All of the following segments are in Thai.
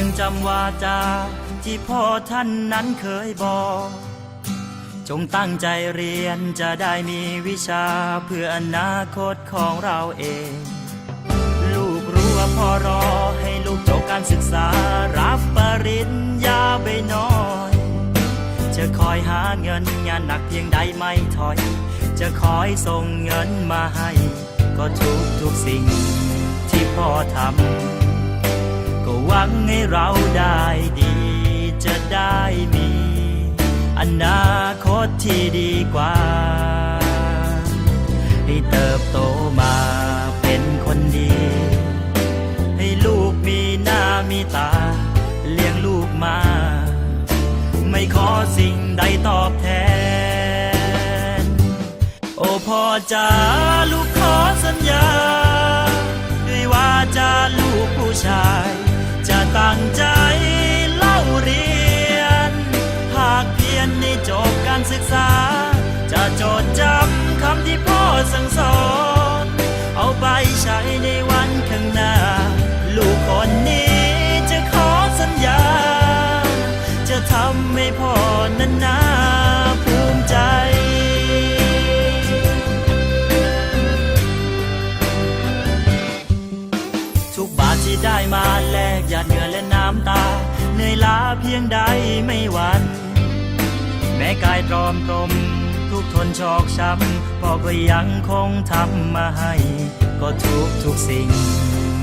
ังจำวาจา ที่พ่อท่านนั้นเคยบอก จงตั้งใจเรียนจะได้มีวิชาเพื่ออนาคตของเราเอง ลูกรู้ว่าพ่อรอให้ลูกจบการศึกษา รับปริญญาไปน่อย จะคอยหาเงินงานหนักเพียงใดไม่ถอย จะคอยส่งเงินมาให้ ก็ทุกทุกสิ่งที่พ่อทำ หวังให้เราได้ดีจะได้มี อนาคตที่ดีกว่า ให้เติบโตมาเป็นคนดี ให้ลูกมีหน้ามีตา เลี้ยงลูกมา ไม่ขอสิ่งใดตอบแทน โอ้พ่อจ๋าลูกขอสัญญา ด้วยว่าจะลูกผู้ชายจะ ตั้งใจเล่าเรียนภาคเพียรในจบการศึกษา จะจดจำคำที่พ่อสั่งสอน เอาไปใช้ในวันข้างหน้า ลูกคนนี้จะขอสัญญา จะทำให้พ่อนั้นนา พียงใดไม่หวันแม้กายตรอมตรม ทุกทนชอกช้ำพ่อก็ยังคงทำมาให้ ก็ทุกทุกสิ่ง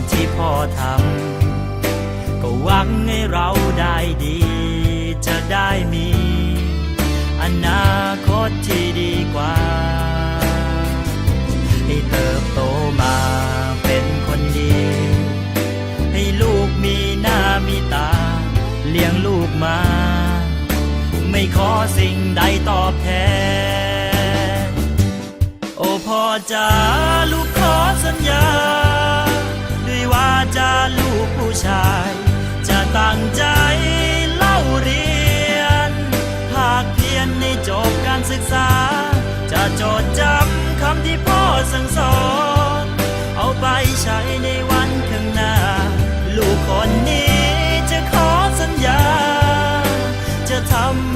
ที่พ่อทำก็หวังให้เราได้ดี จะได้มี อนาคต เลี้ยงลูกมา ไม่ขอสิ่งใดตอบแทน โอ้พ่อจ๋าลูกขอสัญญา ด้วยว่าจะลูกผู้ชาย จะตั้งใจเล่าเรียน ภาคเพียรในจบการศึกษา จะจดจำคำที่พ่อสั่งสอน เอาไปใช้ในวันข้างหน้า ลูกคนนี้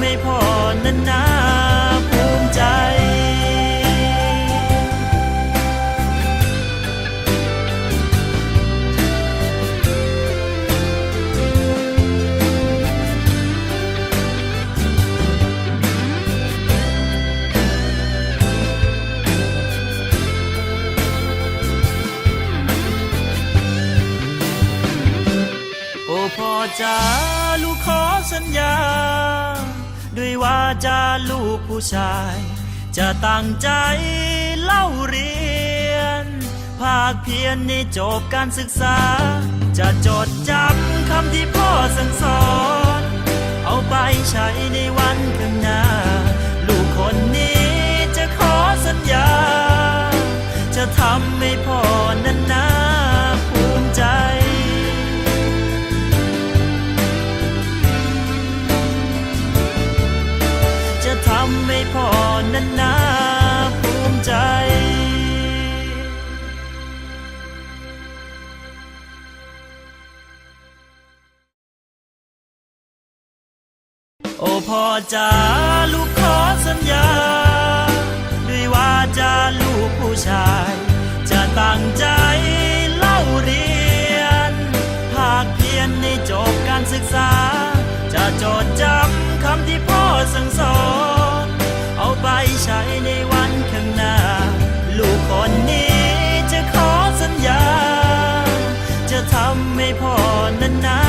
ให้พ่อนั้นนาภูมิใจโอ้พ่อจ๋าลูกขอสัญญา ด้วยว่าจะลูกผู้ชาย จะตั้งใจเล่าเรียน ภาคเพียรในจบการศึกษา จะจดจำคำที่พ่อสั่งสอน เอาไปใช้ในวันข้างหน้า ใจโอ้พ่อจ๋าลูกขอสัญญา ด้วยว่าจะลูกผู้ชาย ทำให้พ่อนั้นนา